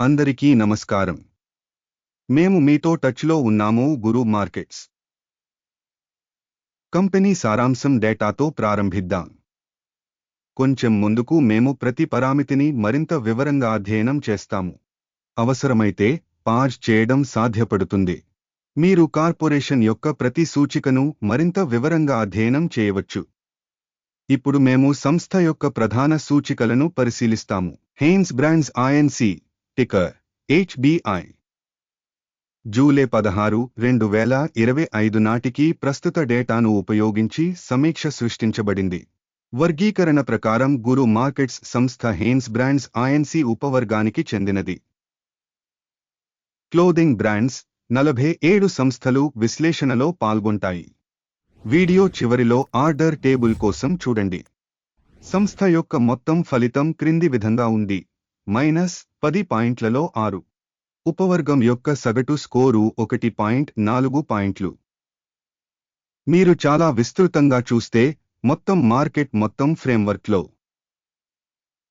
అందరికీ నమస్కారం. మేము మీతో టచ్లో ఉన్నాము గురు మార్కెట్స్. కంపెనీ సారాంశం డేటాతో ప్రారంభిద్దాం. కొంచెం ముందుకు మేము ప్రతి పరామితిని మరింత వివరంగా అధ్యయనం చేస్తాము. అవసరమైతే పాజ్ చేయడం సాధ్యపడుతుంది. మీరు కార్పొరేషన్ యొక్క ప్రతి సూచికను మరింత వివరంగా అధ్యయనం చేయవచ్చు. ఇప్పుడు మేము సంస్థ యొక్క ప్రధాన సూచికలను పరిశీలిస్తాము. Hanesbrands INC ticker HBI. July పదహారు రెండు వేల ఇరవై ఐదు నాటికి ప్రస్తుత డేటాను ఉపయోగించి సమీక్ష సృష్టించబడింది. వర్గీకరణ ప్రకారం గురు మార్కెట్స్ సంస్థ హేన్స్ బ్రాండ్స్ ఐఎన్సి ఉపవర్గానికి చెందినది. క్లోదింగ్ బ్రాండ్స్ నలభై ఏడు సంస్థలు విశ్లేషణలో పాల్గొంటాయి. వీడియో చివరిలో ఆర్డర్ టేబుల్ కోసం చూడండి. సంస్థ యొక్క మొత్తం ఫలితం క్రింది విధంగా ఉంది. మైనస్ పది పాయింట్లలో ఆరు. ఉపవర్గం యొక్క సగటు స్కోరు ఒకటి పాయింట్ నాలుగు పాయింట్లు. మీరు చాలా విస్తృతంగా చూస్తే మొత్తం మార్కెట్ మొత్తం ఫ్రేమ్వర్క్లో.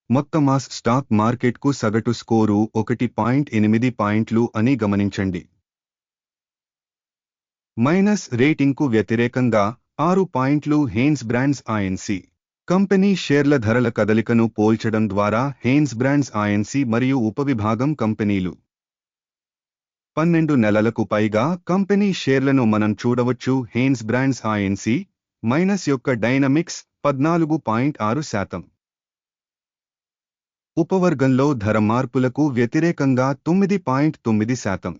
మొత్తం ఆ స్టాక్ మార్కెట్కు సగటు స్కోరు ఒకటి పాయింట్ ఎనిమిది పాయింట్లు అని గమనించండి. మైనస్ రేటింగ్కు వ్యతిరేకంగా ఆరు పాయింట్లు హెయిన్స్ బ్రాండ్స్ ఐఎన్సి కంపెనీ షేర్ల ధరల కదలికను పోల్చడం ద్వారా హెయిన్స్ బ్రాండ్స్ ఐఎన్సి మరియు ఉపవిభాగం కంపెనీలు. పన్నెండు నెలలకు పైగా కంపెనీ షేర్లను మనం చూడవచ్చు. హెయిన్స్ బ్రాండ్స్ ఐఎన్సి మైనస్ యొక్క డైనమిక్స్ పద్నాలుగు పాయింట్ ఆరు శాతం. ఉపవర్గంలో ధర మార్పులకు వ్యతిరేకంగా తొమ్మిది పాయింట్ తొమ్మిది శాతం.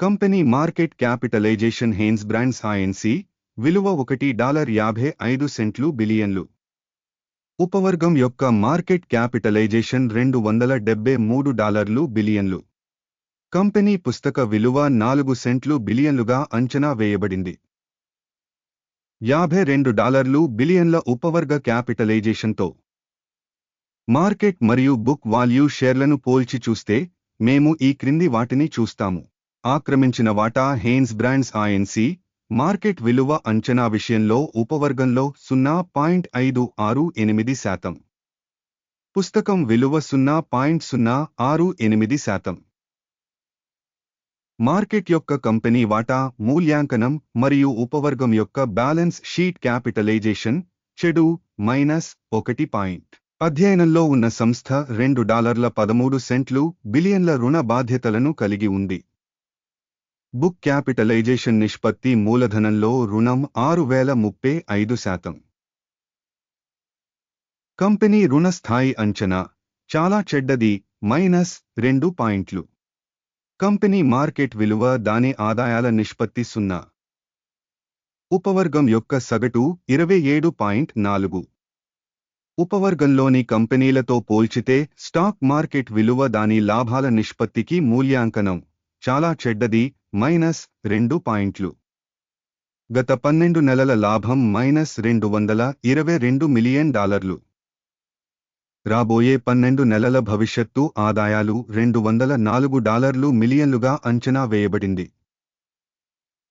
Company market capitalization Hanesbrands INC విలువ ఒకటి డాలర్ యాభై ఐదు సెంట్లు బిలియన్లు. ఉపవర్గం యొక్క మార్కెట్ క్యాపిటలైజేషన్ రెండు వందల డెబ్బై మూడు డాలర్లు బిలియన్లు. కంపెనీ పుస్తక విలువ నాలుగు సెంట్లు బిలియన్లుగా అంచనా వేయబడింది. యాభై రెండు డాలర్లు బిలియన్ల ఉపవర్గ క్యాపిటలైజేషన్తో. మార్కెట్ మరియు బుక్ వాల్యూ షేర్లను పోల్చి చూస్తే మేము ఈ క్రింది వాటిని చూస్తాము. ఆక్రమించిన వాటా హెయిన్స్ బ్రాండ్స్ ఐఎన్సి మార్కెట్ విలువ అంచనా విషయంలో ఉపవర్గంలో సున్నా పాయింట్ ఐదు ఆరు ఎనిమిది శాతం. పుస్తకం విలువ సున్నా పాయింట్ సున్నా ఆరు ఎనిమిది శాతం. మార్కెట్ యొక్క కంపెనీ వాటా మూల్యాంకనం మరియు ఉపవర్గం యొక్క బ్యాలెన్స్ షీట్ క్యాపిటలైజేషన్ చెడు మైనస్ ఒకటి పాయింట్. అధ్యయనంలో ఉన్న సంస్థ రెండు డాలర్ల పదమూడు సెంట్లు బిలియన్ల రుణ బాధ్యతలను కలిగి ఉంది. బుక్ క్యాపిటలైజేషన్ నిష్పత్తి మూలధనంలో రుణం ఆరు వేల ముప్పై ఐదు శాతం. కంపెనీ రుణ స్థాయి అంచనా చాలా చెడ్డది మైనస్ రెండు పాయింట్లు. కంపెనీ మార్కెట్ విలువ దాని ఆదాయాల నిష్పత్తి సున్నా. ఉపవర్గం యొక్క సగటు ఇరవై ఏడు పాయింట్ నాలుగు. ఉపవర్గంలోని కంపెనీలతో పోల్చితే స్టాక్ మార్కెట్ విలువ దాని లాభాల నిష్పత్తికి మూల్యాంకనం చాలా చెడ్డది మైనస్ రెండు పాయింట్లు. గత పన్నెండు నెలల లాభం మైనస్ రెండు వందల ఇరవై రెండు మిలియన్ డాలర్లు. రాబోయే పన్నెండు నెలల భవిష్యత్తు ఆదాయాలు రెండు వందల నాలుగు డాలర్లు మిలియన్లుగా అంచనా వేయబడింది.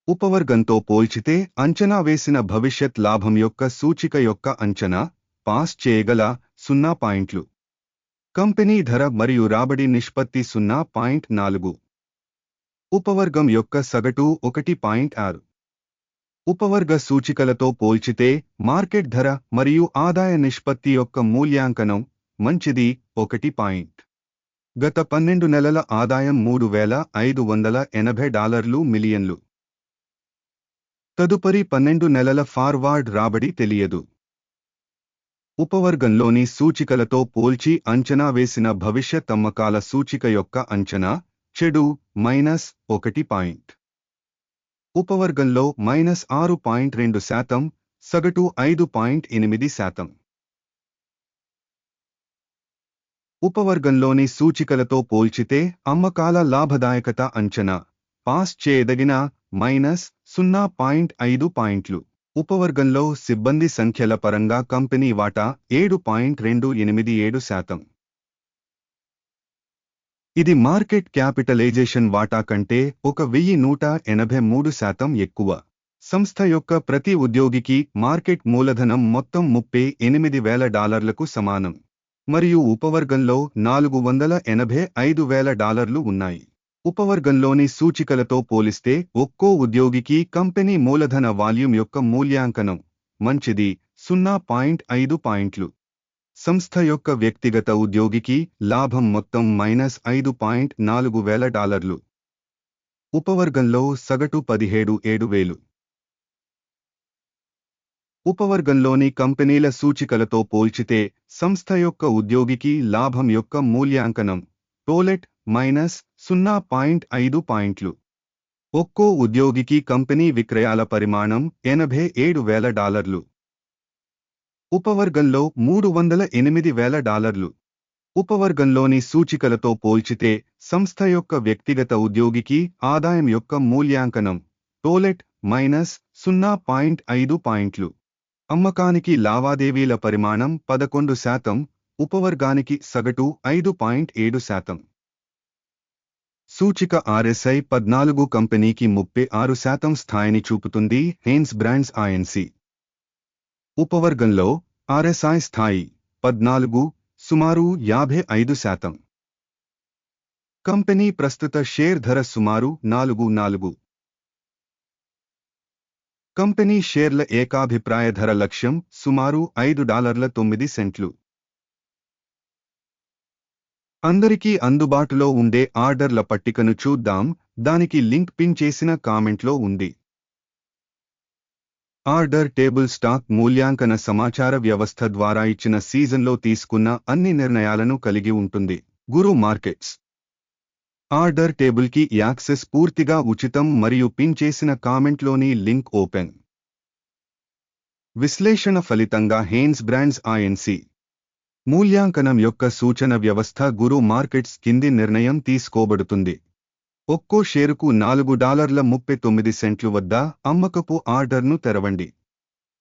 ఉపవర్గంతో పోల్చితే అంచనా వేసిన భవిష్యత్ లాభం యొక్క సూచిక యొక్క అంచనా పాస్ చేయగల సున్నా పాయింట్లు. కంపెనీ ధర మరియు రాబడి నిష్పత్తి సున్నా పాయింట్ నాలుగు. ఉపవర్గం యొక్క సగటు ఒకటి పాయింట్ ఆరు. ఉపవర్గ సూచికలతో పోల్చితే మార్కెట్ ధర మరియు ఆదాయ నిష్పత్తి యొక్క మూల్యాంకనం మంచిది ఒకటి పాయింట్. గత పన్నెండు నెలల ఆదాయం మూడు వేల ఐదు వందల ఎనభై డాలర్లు మిలియన్లు. తదుపరి పన్నెండు నెలల ఫార్వార్డ్ రాబడి తెలియదు. ఉపవర్గంలోని సూచికలతో పోల్చి అంచనా వేసిన భవిష్యత్ అమ్మకాల సూచిక యొక్క అంచనా చెడు మైనస్ ఒకటి పాయింట్. ఉపవర్గంలో మైనస్ ఆరు పాయింట్ రెండు శాతం సగటు ఐదు పాయింట్ ఎనిమిది శాతం. ఉపవర్గంలోని సూచికలతో పోల్చితే అమ్మకాల లాభదాయకత అంచనా పాస్ చేయదగిన మైనస్ సున్నా పాయింట్ ఐదు పాయింట్లు. ఉపవర్గంలో సిబ్బంది సంఖ్యల పరంగా కంపెనీ వాటా ఏడు పాయింట్ రెండు ఎనిమిది ఏడు శాతం. ఇది మార్కెట్ క్యాపిటలైజేషన్ వాటా కంటే ఒక వెయ్యి నూట ఎనభై మూడు శాతం ఎక్కువ. సంస్థ యొక్క ప్రతి ఉద్యోగికి మార్కెట్ మూలధనం మొత్తం ముప్పై ఎనిమిది వేల డాలర్లకు సమానం. మరియు ఉపవర్గంలో నాలుగు వందల ఎనభై ఐదు వేల డాలర్లు ఉన్నాయి. ఉపవర్గంలోని సూచికలతో పోలిస్తే ఒక్కో ఉద్యోగికి కంపెనీ మూలధన వాల్యూమ్ యొక్క మూల్యాంకనం మంచిది సున్నా పాయింట్ ఐదు పాయింట్లు. సంస్థ యొక్క వ్యక్తిగత ఉద్యోగికి లాభం మొత్తం మైనస్ ఐదు పాయింట్ నాలుగు వేల డాలర్లు. ఉపవర్గంలో సగటు పదిహేడు ఏడు వేలు. ఉపవర్గంలోని కంపెనీల సూచికలతో పోల్చితే సంస్థ యొక్క ఉద్యోగికి లాభం యొక్క మూల్యాంకనం టోలెట్ మైనస్ సున్నా పాయింట్ ఐదు పాయింట్లు. ఒక్కో ఉద్యోగికి కంపెనీ విక్రయాల పరిమాణం ఎనభై ఏడు వేల డాలర్లు. ఉపవర్గంలో మూడు వందల ఎనిమిది వేల డాలర్లు. ఉపవర్గంలోని సూచికలతో పోల్చితే సంస్థ యొక్క వ్యక్తిగత ఉద్యోగికి ఆదాయం యొక్క మూల్యాంకనం టోలెట్ మైనస్ సున్నా పాయింట్ ఐదు పాయింట్లు. అమ్మకానికి లావాదేవీల పరిమాణం పదకొండు శాతం ఉపవర్గానికి సగటు ఐదు పాయింట్ ఏడు శాతం. సూచిక ఆర్ఎస్ఐ పద్నాలుగు కంపెనీకి ముప్పై ఆరు శాతం స్థాయిని చూపుతుంది హెయిన్స్ బ్రాండ్స్ ఐఎన్సి ఉపవర్గంలో ఆర్ఎస్ఐ స్థాయి పద్నాలుగు సుమారు యాభై ఐదు శాతం. కంపెనీ ప్రస్తుత షేర్ ధర సుమారు నాలుగు నాలుగు. కంపెనీ షేర్ల ఏకాభిప్రాయ ధర లక్ష్యం సుమారు ఐదు డాలర్ల తొమ్మిది సెంట్లు. అందరికీ అందుబాటులో ఉండే ఆర్డర్ల పట్టికను చూద్దాం దానికి లింక్ పిన్ చేసిన కామెంట్లో ఉంది. ఆర్డర్ టేబుల్ స్టాక్ మూల్యాంకన సమాచార వ్యవస్థ ద్వారా ఇచ్చిన సీజన్లో తీసుకున్న అన్ని నిర్ణయాలను కలిగి ఉంటుంది. గురు మార్కెట్స్. ఆర్డర్ టేబుల్కి యాక్సెస్ పూర్తిగా ఉచితం మరియు పిన్ చేసిన కామెంట్లోని లింక్ ఓపెన్. విశ్లేషణ ఫలితంగా హేన్స్ బ్రాండ్స్ ఐఎన్సి మూల్యాంకనం యొక్క సూచన వ్యవస్థ గురు మార్కెట్స్ కింది నిర్ణయం తీసుకోబడుతుంది. ఒక్కో షేరుకు నాలుగు డాలర్ల ముప్పై తొమ్మిది సెంట్లు వద్ద అమ్మకపు ఆర్డర్ను తెరవండి.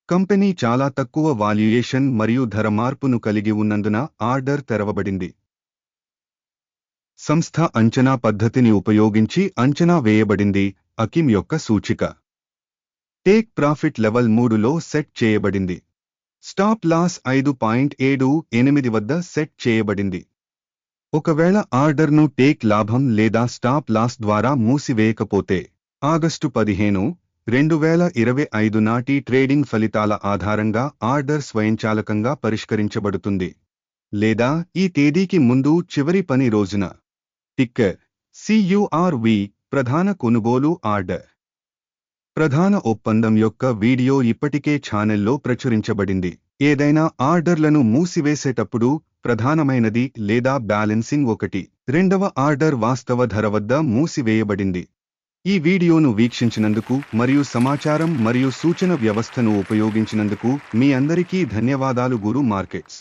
కంపెనీ చాలా తక్కువ వాల్యుయేషన్ మరియు ధర మార్పును కలిగి ఉన్నందున ఆర్డర్ తెరవబడింది. సంస్థ అంచనా పద్ధతిని ఉపయోగించి అంచనా వేయబడింది అకిమ్ యొక్క సూచిక. టేక్ ప్రాఫిట్ లెవెల్ మూడులో సెట్ చేయబడింది. స్టాప్ లాస్ ఐదు పాయింట్ ఏడు ఎనిమిది వద్ద సెట్ చేయబడింది. ఒకవేళ ఆర్డర్ను టేక్ లాభం లేదా స్టాప్ లాస్ ద్వారా మూసివేయకపోతే ఆగస్టు పదిహేను రెండు వేల ఇరవై ఐదు నాటి ట్రేడింగ్ ఫలితాల ఆధారంగా ఆర్డర్ స్వయంచాలకంగా పరిష్కరించబడుతుంది. లేదా ఈ తేదీకి ముందు చివరి పని రోజున. టిక్కర్ సియుఆర్వి ప్రధాన కొనుగోలు ఆర్డర్. ప్రధాన ఒప్పందం యొక్క వీడియో ఇప్పటికే ఛానెల్లో ప్రచురించబడింది. ఏదైనా ఆర్డర్లను మూసివేసేటప్పుడు ప్రధానమైనది లేదా బ్యాలెన్సింగ్ ఒకటి. రెండవ ఆర్డర్ వాస్తవ ధర వద్ద మూసివేయబడింది. ఈ వీడియోను వీక్షించినందుకు మరియు సమాచారం మరియు సూచన వ్యవస్థను ఉపయోగించినందుకు మీ అందరికీ ధన్యవాదాలు గురు మార్కెట్స్.